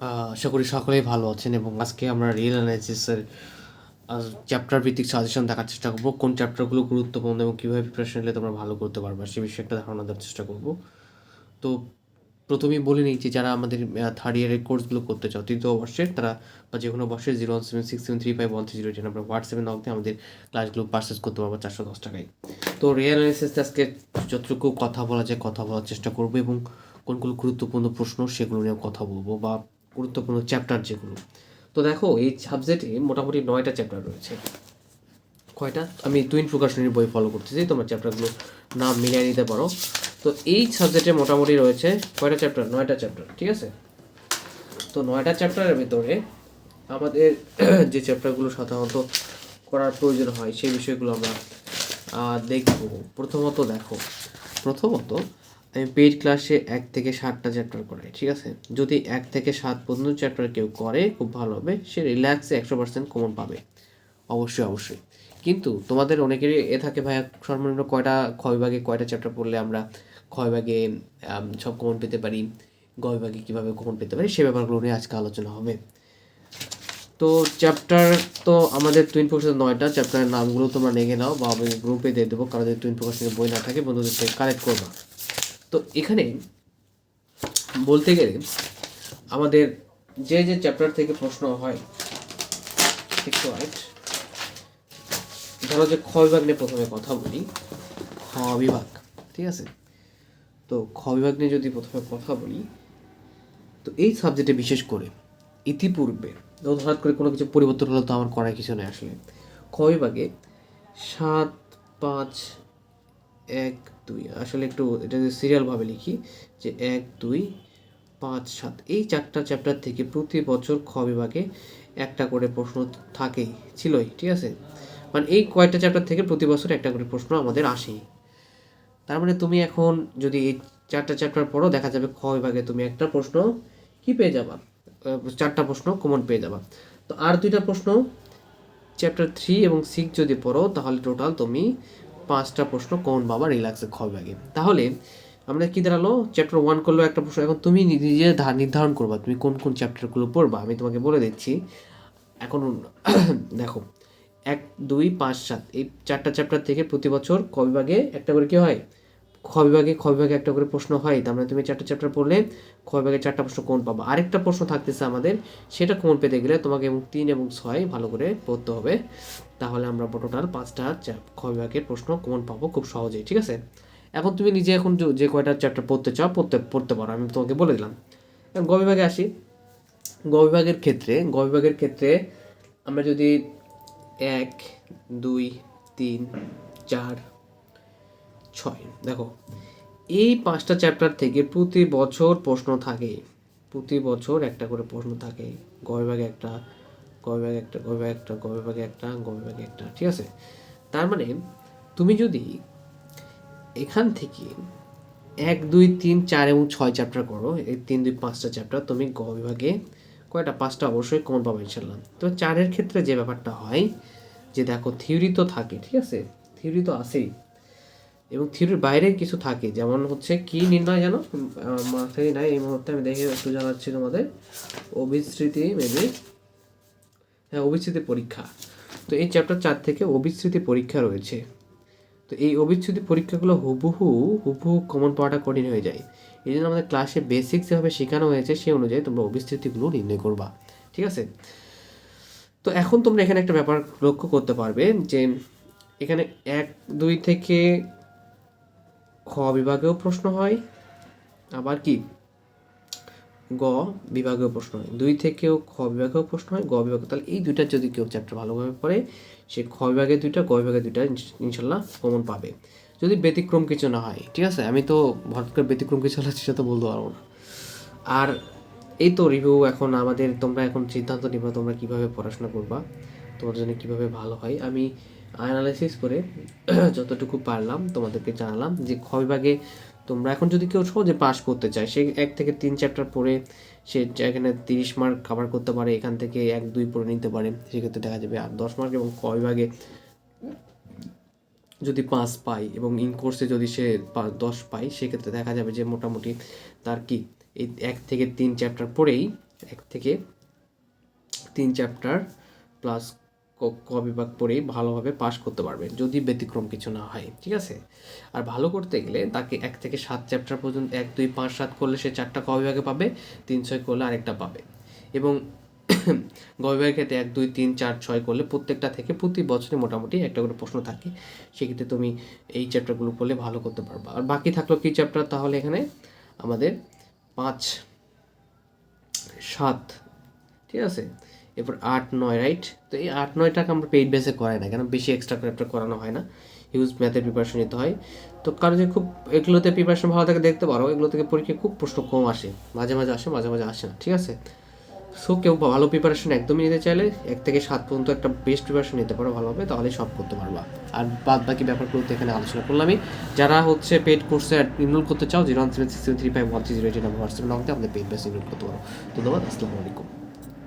আশা করি সকলেই ভালো আছেন এবং আজকে আমরা রিয়েল অ্যানালিসিসের চ্যাপ্টার ভিত্তিক সাজেশন দেখার চেষ্টা করব, কোন চ্যাপ্টারগুলো গুরুত্বপূর্ণ এবং কীভাবে প্রিপারেশন নিলে তোমরা ভালো করতে পারবে সে বিষয়ে একটা ধারণা দেওয়ার চেষ্টা করব। তো প্রথমেই বলে নিই যে যারা আমাদের থার্ড ইয়ারের কোর্সগুলো করতে চাও, তৃতীয় বর্ষের, তারা বা যে কোনো বর্ষের zero one seven six seven three five one three zero ten আমরা হোয়াটসঅ্যাপে নক দিয়ে আমাদের ক্লাসগুলো পারচেস করতে পারব চারশো দশ টাকায়। তো রিয়েল অ্যানালিসিস আজকে যতটুকু কথা বলা যায় কথা বলার চেষ্টা করব এবং কোনগুলো গুরুত্বপূর্ণ প্রশ্ন সেগুলো নিয়ে কথা বলব বা গুরুত্বপূর্ণ চ্যাপ্টার যেগুলো। তো দেখো, এই সাবজেক্টে মোটামুটি নয়টা চ্যাপ্টার রয়েছে। কয়টা? আমি টুইন প্রকাশনীর বই ফলো করতেছি, তোমরা চ্যাপ্টারগুলো নাম মিলিয়ে নিতে পারো। তো এই সাবজেক্টে মোটামুটি রয়েছে কয়টা চ্যাপ্টার নয়টা চ্যাপ্টার ঠিক আছে? তো নয়টা চ্যাপ্টারের ভিতরে আমাদের যে চ্যাপ্টারগুলো সাধারণত করার প্রয়োজন হয়, সেই বিষয়গুলো আমরা দেখব। প্রথমত দেখো, প্রথমত আমি পেইড ক্লাসে এক থেকে সাতটা চ্যাপ্টার করাই ঠিক আছে? যদি এক থেকে সাত পর্যন্ত চ্যাপ্টার কেউ করে খুব ভালো হবে। সে রিল্যাক্সে একশো পার্সেন্ট কমন পাবে। অবশ্যই অবশ্যই। কিন্তু তোমাদের অনেকেরই এ থাকে ভাইয়া সর্বনিম্ন কয়টা বিভাগে কয়টা চ্যাপ্টার পড়লে আমরা আম, সব কমন পেতে পারি গ বিভাগে কীভাবে কমন পেতে পারি সে ব্যাপারগুলো নিয়ে আজকে আলোচনা হবে। তো চ্যাপ্টার তো আমাদের টুইন প্রকাশের নয়টা চ্যাপ্টারের নামগুলো তোমরা লিখে নাও বা আমি গ্রুপে দিয়ে দেবো কারণ যদি টুইন প্রকাশের বই না থাকে বন্ধুদের কালেক্ট করবা। তো এখানে বলতে গেলে আমাদের যে যে চ্যাপ্টার থেকে প্রশ্ন হয় একটু রাইট ধরো যে খ বিভাগ নিয়ে প্রথমে কথা বলি। খ বিভাগ, ঠিক আছে? তো খ বিভাগ নিয়ে যদি প্রথমে কথা বলি, তো এই সাবজেক্টে বিশেষ করে ইতিপূর্বে হঠাৎ করে কোনো কিছু পরিবর্তন হলো তো আমার করার কিছু নেই আসলে। খ বিভাগে সাত, পাঁচ এক, দুই, আসলে একটু এটা যদি সিরিয়ালভাবে লিখি, যে এক, দুই, পাঁচ, সাত, এই চারটা চ্যাপ্টার থেকে প্রতি বছর খ বিভাগে একটা করে প্রশ্ন থাকেই, ছিলই, ঠিক আছে? মানে এই কয়টা চ্যাপ্টার থেকে প্রতি বছর একটা করে প্রশ্ন আমাদের আসেই। তার মানে তুমি এখন যদি এই চারটা চ্যাপ্টার পড়ো, দেখা যাবে খ বিভাগে তুমি একটা প্রশ্ন কি পেয়ে যাবা? চারটা প্রশ্ন কমন পেয়ে যাবা। তো আর দুইটা প্রশ্ন চ্যাপ্টার থ্রি এবং সিক্স যদি পড়ো, তাহলে টোটাল তুমি পাঁচটা প্রশ্ন, কোন বাবা রিল্যাক্সে খ আগে? তাহলে আমরা কী দাঁড়াল? চ্যাপ্টার ওয়ান করল একটা প্রশ্ন। এখন তুমি নিজে নির্ধারণ করবা তুমি কোন কোন চ্যাপ্টারগুলো পড়বা। আমি তোমাকে বলে দিচ্ছি। এখন দেখো। এক, দুই, পাঁচ, সাত। এই চারটা চ্যাপ্টার থেকে প্রতি বছর কবিভাগে বিভাগে একটা করে কী হয়? খ বিভাগে একটা করে প্রশ্ন হয়। তার মানে তুমি চারটা চ্যাপ্টার পড়লে খ চারটা প্রশ্ন কোন পাবো? আরেকটা প্রশ্ন থাকতেছে আমাদের, সেটা কোন পেতে গেলে তোমাকে এবং তিন এবং ছয় ভালো করে পড়তে হবে। তাহলে আমরা টোটাল পাঁচটা খ প্রশ্ন কোন পাবো খুব সহজেই, ঠিক আছে? এখন তুমি নিজে এখন যে- কয়টা চ্যাপ্টার পড়তে চাও, পড়তে পড়তে পারো। আমি তোমাকে বলে দিলাম। এখন গ বিভাগে আসি। গ বিভাগের ক্ষেত্রে, গ বিভাগের ক্ষেত্রে আমরা যদি এক, দুই, তিন, চার ছয়। দেখো, এই পাঁচটা চ্যাপ্টার থেকে প্রতি বছর প্রশ্ন থাকে। প্রতি বছর একটা করে প্রশ্ন থাকে। গ বিভাগে একটা গ বিভাগে একটা গ বিভাগে একটা গ বিভাগে একটা গ বিভাগে একটা, ঠিক আছে? তার মানে তুমি যদি এখান থেকে এক, দুই, তিন, চার এবং ছয় চ্যাপ্টার করো, এই তিন, দুই, পাঁচটা চ্যাপ্টার তুমি গ বিভাগে কয়টা? পাঁচটা অবশ্যই কমন পাবে ইনশাল্লাহ তো চারের ক্ষেত্রে যে ব্যাপারটা হয়, যে দেখো থিওরি তো থাকে, ঠিক আছে? থিওরি তো আছেই। এবং থিওরির বাইরে কিছু থাকে। যেমন হচ্ছে, কি নির্ণয় যেন মাথায় নাই, এই মুহূর্তে আমি দেখে একটু জানাচ্ছি তোমাদের। অভিস্মৃতি মেবি হ্যাঁ অভিস্মৃতি পরীক্ষা। তো এই চ্যাপ্টার চার থেকে অভিস্মৃতি পরীক্ষা রয়েছে। তো এই অভিচ্ছুতি পরীক্ষাগুলো হুবহু হুবহু কমন পাওয়াটা কঠিন হয়ে যায়। এই জন্য আমাদের ক্লাসে বেসিক্স যেভাবে শেখানো হয়েছে, সেই অনুযায়ী তোমরা অভিস্থিতিগুলো নির্ণয় করবা। ঠিক আছে? তো এখন তোমরা এখানে একটা ব্যাপার লক্ষ্য করতে পারবে যে, এখানে এক, দুই থেকে খ বিভাগেও প্রশ্ন হয়, আবার কি? গ বিভাগেও প্রশ্ন হয়। দুই থেকেও খ বিভাগেও প্রশ্ন হয়, গ বিভাগে। তাহলে এই দুইটা যদি কেউ চ্যাপ্টার ভালোভাবে পড়ে, সে খ বিভাগে দুইটা, গ বিভাগে দুইটা ইনশাল্লাহ কমন পাবে। যদি ব্যতিক্রম কিছু না হয়, ঠিক আছে? আমি তো হঠাৎ করে ব্যতিক্রম কিছু হলে সেটা তো বলতে পারব না। আর এই তো রিভিউ এখন আমাদের, তোমরা এখন সিদ্ধান্ত নিবা তোমরা কীভাবে পড়াশোনা করবা তোমার জন্য কীভাবে ভালো হয়। আমি অ্যানালাইসিস করে যতটুকু পারলাম তোমাদেরকে জানালাম যে খ বিভাগে তোমরা এখন যদি কেউ সহজে পাস করতে চায়, সে এক থেকে তিন চ্যাপ্টার পড়ে, সে এখানে তিরিশ মার্ক কভার করতে পারে, এখান থেকে এক, দুই পড়ে নিতে পারে, সেক্ষেত্রে দেখা যাবে আর দশ মার্ক এবং ক বিভাগে যদি পাঁচ পাই এবং ইন কোর্সে যদি সে দশ পায়, সেক্ষেত্রে দেখা যাবে যে মোটামুটি তার কি, এই এক থেকে তিন চ্যাপ্টার পড়েই, এক থেকে তিন চ্যাপ্টার প্লাস ক বিভাগ পড়েই ভালোভাবে পাশ করতে পারবে, যদি ব্যতিক্রম কিছু না হয়, ঠিক আছে? আর ভালো করতে গেলে তাকে এক থেকে সাত চ্যাপ্টার পর্যন্ত, এক, দুই, পাঁচ, সাত করলে সে চারটা ক বিভাগে পাবে, তিন, ছয় করলে আরেকটা পাবে। এবং গ বিভাগের ক্ষেত্রে এক, দুই, তিন, চার, ছয় করলে প্রত্যেকটা থেকে প্রতি বছরে মোটামুটি একটা করে প্রশ্ন থাকে, সেক্ষেত্রে তুমি এই চ্যাপ্টারগুলো করলে ভালো করতে পারবা। আর বাকি থাকল কি চ্যাপ্টার? তাহলে এখানে আমাদের পাঁচ, সাত, ঠিক আছে? এরপর আট, নয় রাইট তো এই আট নয় টাকা আমরা পেইড বেসে করাই না, কেন? বেশি এক্সট্রা চ্যাপ্টার করানো হয় না। হিউজ ম্যাথের প্রিপারেশন নিতে হয়। তো কারও যে খুব এগুলোতে প্রিপারেশন ভালো থাকে, দেখতে পারো, এগুলো থেকে পরীক্ষায় খুব প্রশ্ন কম আসে। মাঝে মাঝে আসে, মাঝে মাঝে আসে না, ঠিক আছে? সো কেউ ভালো প্রিপারেশন একদমই নিতে চাইলে এক থেকে সাত পর্যন্ত একটা বেস্ট প্রিপারেশন নিতে পারো ভালোভাবে তাহলে সব করতে পারবা। আর বাদ বাকি ব্যাপারগুলো তো এখানে আলোচনা করলামই যারা হচ্ছে পেড কোর্সে ইনরোল করতে চাও zero one seven six three five one three zero eight number WhatsApp নামতে আমাদের পেড বেস ইনরোল করতে পারো। ধন্যবাদ, আসসালামু আলাইকুম।